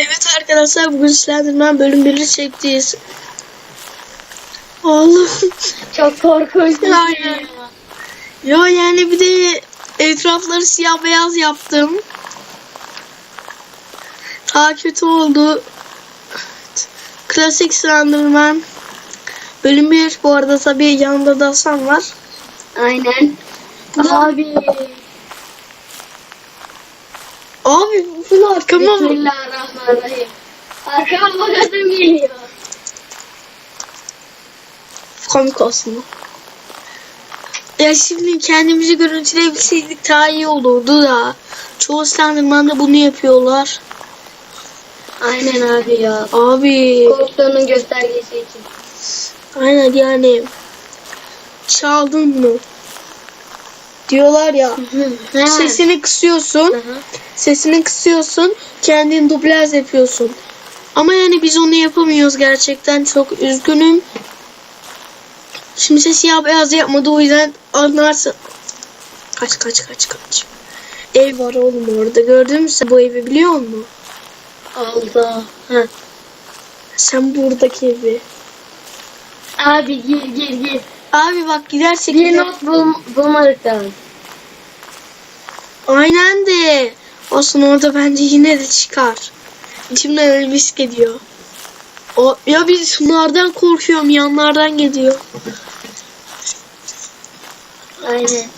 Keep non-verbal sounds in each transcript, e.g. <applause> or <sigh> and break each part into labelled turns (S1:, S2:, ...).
S1: Evet arkadaşlar bugün Slenderman bölüm 1'i çektiyiz. Oğlum.
S2: Çok korkunç. bir şey.
S1: Ya yani bir de etrafları siyah beyaz yaptım. Daha kötü oldu. Klasik Slenderman. Bölüm 1 bu arada tabii yanında da Hasan var.
S2: Aynen. Abi.
S1: Abi bunu arkama mı?
S2: Bismillahirrahmanirrahim. Arkama bakasım geliyor.
S1: Komik olsun. Ya şimdi kendimizi görüntüleyebilseydik daha iyi olurdu da. Çoğu Slenderman'da bunu yapıyorlar.
S2: Aynen abi ya.
S1: Abi
S2: Korktuğunun göstergesi için.
S1: aynen yani çaldın mı? Diyorlar ya. Sesini kısıyorsun.
S2: Hı hı.
S1: Sesini kısıyorsun. Kendin dublaj yapıyorsun. Ama yani biz onu yapamıyoruz gerçekten. Çok üzgünüm. Şimdi ses siyah beyaz yapmadı o yüzden anlarsın. Kaç kaç kaç kaç. Ev var oğlum orada gördün mü sen bu evi biliyor musun?
S2: Allah. Hı.
S1: Sen buradaki evi.
S2: Abi gir gir gir.
S1: Abi bak gidersek
S2: Bir not bul bulmadık daha.
S1: Aynen de. Olsun orada bence yine de çıkar. İçimden öyle bir his geliyor. O, ya biz şunlardan korkuyorum yanlardan geliyor.
S2: Aynen.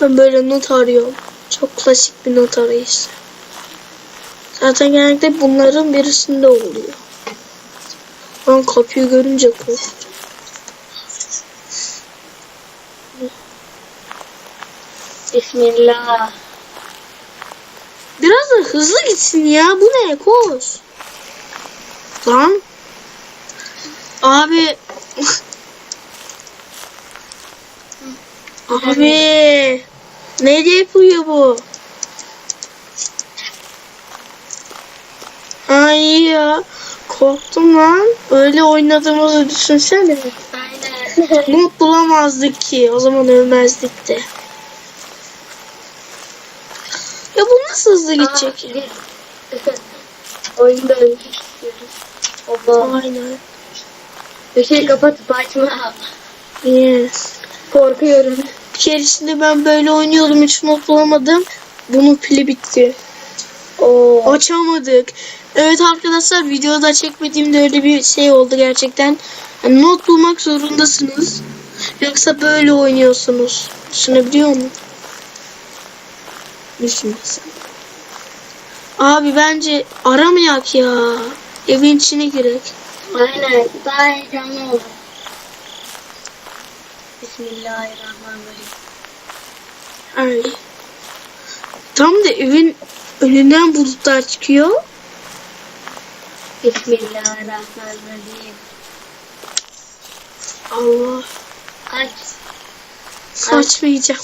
S1: Ben böyle not arıyorum. Çok klasik bir not arayışı. Zaten genellikle bunların birisinde oluyor. Ben kapıyı görünce korktum.
S2: Bismillah.
S1: Biraz da hızlı gitsin ya. Bu ne? Koş. Lan. Abi. Abi. Ne diye yapıyor bu? Ay ya. Korktum lan. Öyle oynadığımızı düşünsene.
S2: Aynen.
S1: Not bulamazdık ki. O zaman ölmezdik de. Ya bu nasıl hızlı gidecek? ya? <laughs>
S2: Oyunda ölmek istiyoruz. Allah.
S1: Aynen.
S2: Işığı kapatıp açma.
S1: Yes.
S2: Korkuyorum.
S1: Bir keresinde ben böyle oynuyordum hiç not bulamadım. Bunun pili bitti.
S2: Oo.
S1: Açamadık. Evet arkadaşlar videoda çekmediğimde öyle bir şey oldu gerçekten. Yani not bulmak zorundasınız. Yoksa böyle oynuyorsunuz. Düşünebiliyor musun? Düşünmesin. Abi bence aramayak ya. Evin içine girek.
S2: Aynen. Daha heyecanlı oldu. Bismillahirrahmanirrahim.
S1: Ay. Tam da evin önünden bulutlar çıkıyor.
S2: Bismillahirrahmanirrahim.
S1: Allah.
S2: Aç.
S1: Açmayacağım.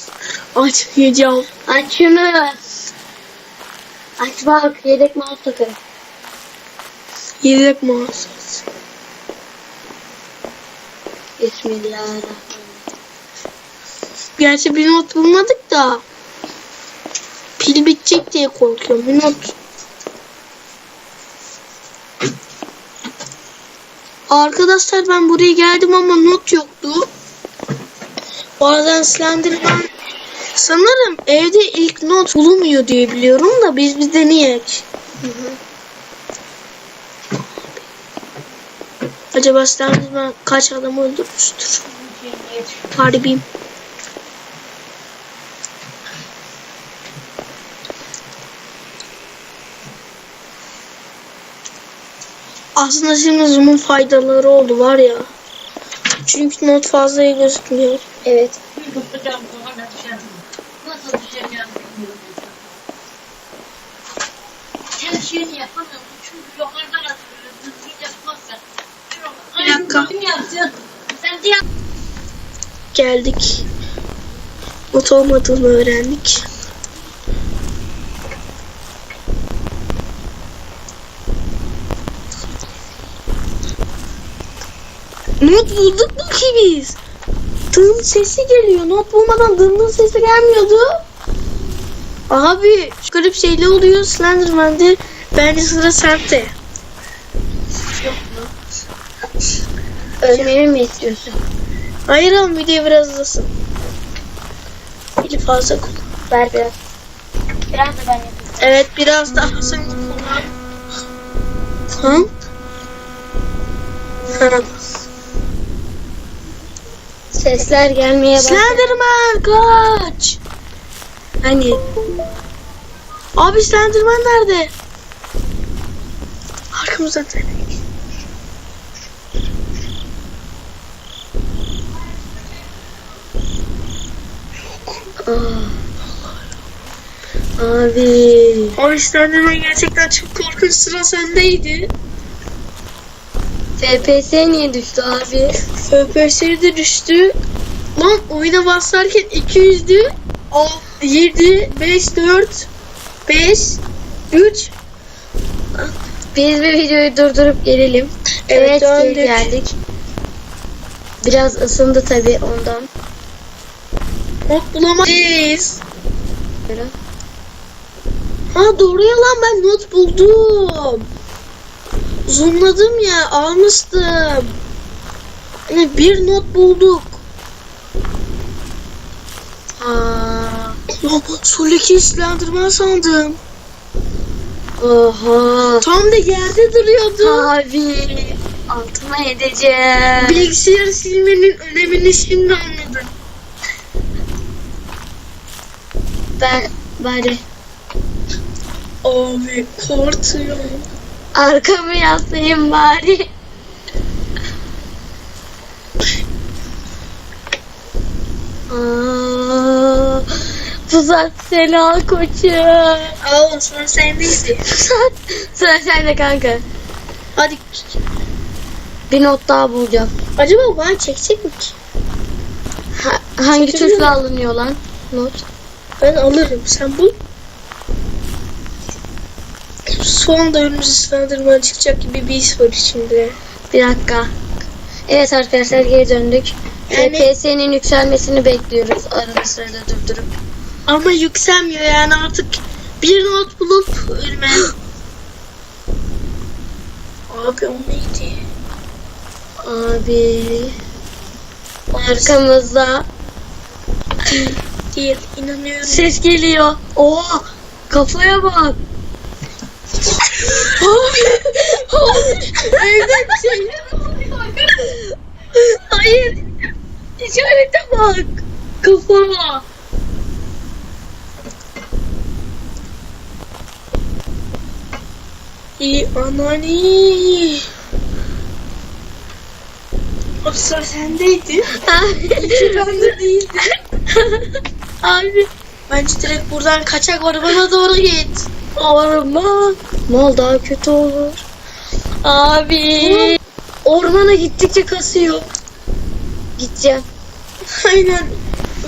S1: Açmayacağım.
S2: Aç şunu. Aç bak. Yedek mouse takarım.
S1: Yedek mouse.
S2: Bismillahirrahmanirrahim.
S1: Gerçi bir not bulmadık da. Pil bitecek diye korkuyorum. Bir not. Arkadaşlar ben buraya geldim ama not yoktu. Bazen Slenderman sanırım evde ilk not bulunmuyor diye biliyorum da biz bir deneyek. Acaba Slenderman kaç adam öldürmüştür? Harbiyim. Aslında şimdi zoom'un faydaları oldu var ya. Çünkü not fazla iyi gözükmüyor.
S2: Evet.
S3: Nasıl düşeceğim bilmiyorum. Her şeyini yapamıyorum. Çünkü yukarıdan atıyoruz. Düzgün yapmazsa.
S1: Bir dakika.
S3: Kim yapsın? Sen diye
S1: Geldik. Not olmadığını öğrendik. Not bulduk mu ki biz? Dın sesi geliyor. Not bulmadan dın sesi gelmiyordu. Abi garip şeyler oluyor Slenderman'de. Bence sıra sende.
S2: Ölmemi mi istiyorsun?
S1: Hayır oğlum videoyu biraz uzasın. Eli fazla kullan.
S2: Ver biraz. Biraz da ben yapayım.
S1: Evet biraz daha sen kullan. Tamam. Ha.
S2: Sesler gelmeye başladı.
S1: Slenderman kaç.
S2: Hani
S1: Abi Slenderman nerede? Arkamızdan sen.
S2: abi.
S1: Abi Slenderman gerçekten çok korkunç sıra sendeydi.
S2: FPS niye düştü abi?
S1: FPS'ye de düştü. Lan oyuna basarken 200'dü. 7, 5, 4, 5, 3.
S2: Biz bir videoyu durdurup gelelim.
S1: Evet,
S2: Evet, geldik. Biraz ısındı tabii ondan.
S1: Not bulamayız. Ha doğru ya lan ben not buldum. Zoomladım ya almıştım. Yani bir not bulduk.
S2: Aa,
S1: soldaki Slenderman sandım.
S2: oha.
S1: Tam da yerde duruyordu.
S2: Abi. Altıma edeceğim.
S1: Bilgisayarı silmenin önemini şimdi anladım.
S2: Ben bari
S1: Abi korkuyorum.
S2: Arkamı yaslayayım bari. Aa, tuzak seni al koçum.
S1: Aa sonra sendeydi.
S2: Tuzak. Sıra sende kanka.
S1: Hadi.
S2: Bir not daha bulacağım.
S1: Acaba bana çekecek mi ki?
S2: Ha- hangi tuşla alınıyor lan? Not.
S1: Ben alırım. Sen bul. Şu anda önümüzde Slenderman çıkacak gibi bir his var içimde.
S2: Bir dakika. Evet arkadaşlar geri döndük.
S1: Yani-
S2: FPS'nin yükselmesini bekliyoruz arada sırada durdurup.
S1: Ama yükselmiyor yani artık bir not bulup ölme. <gasps> Abi o neydi?
S2: Abi. Arkamızda
S1: Değil. İnanıyorum.
S2: ses geliyor. Oha kafaya bak.
S1: Evde bir oluyor.
S2: Hayır. İşarete bak. Kafama.
S1: İyi anani. O sıra sendeydi. İki bende değildi.
S2: Abi.
S1: Bence direkt buradan kaçak arabana doğru git.
S2: Orman. Mal daha kötü olur. Abi. Ormana gittikçe kasıyor. Gideceğim. <laughs>
S1: Aynen.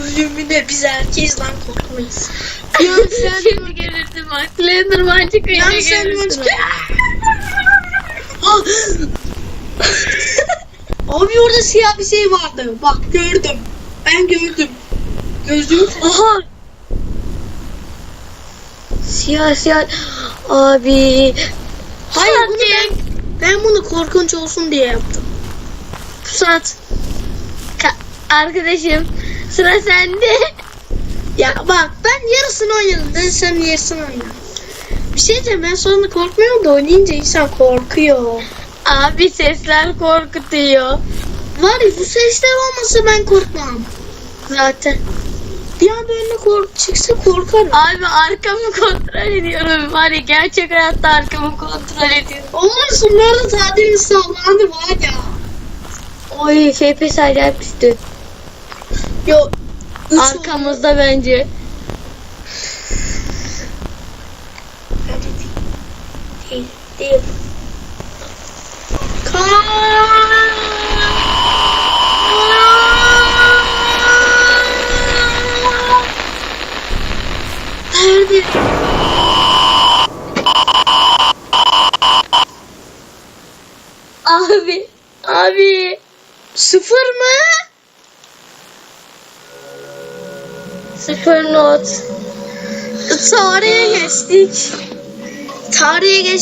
S1: Ölümüne biz erkeğiz lan korkmayız. Ya <laughs> sen
S2: Şimdi görürsün bak. Slenderman çıkıyor.
S1: Ya sen. Ah! <laughs> Abi orada siyah bir şey vardı. Bak gördüm. Ben gördüm. Gözüm.
S2: Aha. Siyah siyah. Abi.
S1: Hayır bunu ben, ben bunu korkunç olsun diye yaptım.
S2: Pusat. Ka- arkadaşım. Sıra sende. <laughs>
S1: Ya bak ben yarısını oynadım. Ben sen yarısını oynadın. Bir şey diyeceğim ben sonra korkmuyorum da oynayınca insan korkuyor.
S2: Abi sesler korkutuyor.
S1: Var ya bu sesler olmasa ben korkmam.
S2: Zaten.
S1: Bir anda önüne kork çıksa korkarım.
S2: Abi arkamı kontrol ediyorum. Var ya gerçek hayatta arkamı kontrol ediyorum.
S1: Oğlum şunlarda tatil sallandı var ya.
S2: Oy FPS acayip düştü.
S1: Yo.
S2: Arkamızda bence.
S1: Değil. Değil. Nerede?
S2: Abi. Abi.
S1: Sıfır mı?
S2: Sıfır not.
S1: Tarihe geçtik. Tarihe geç.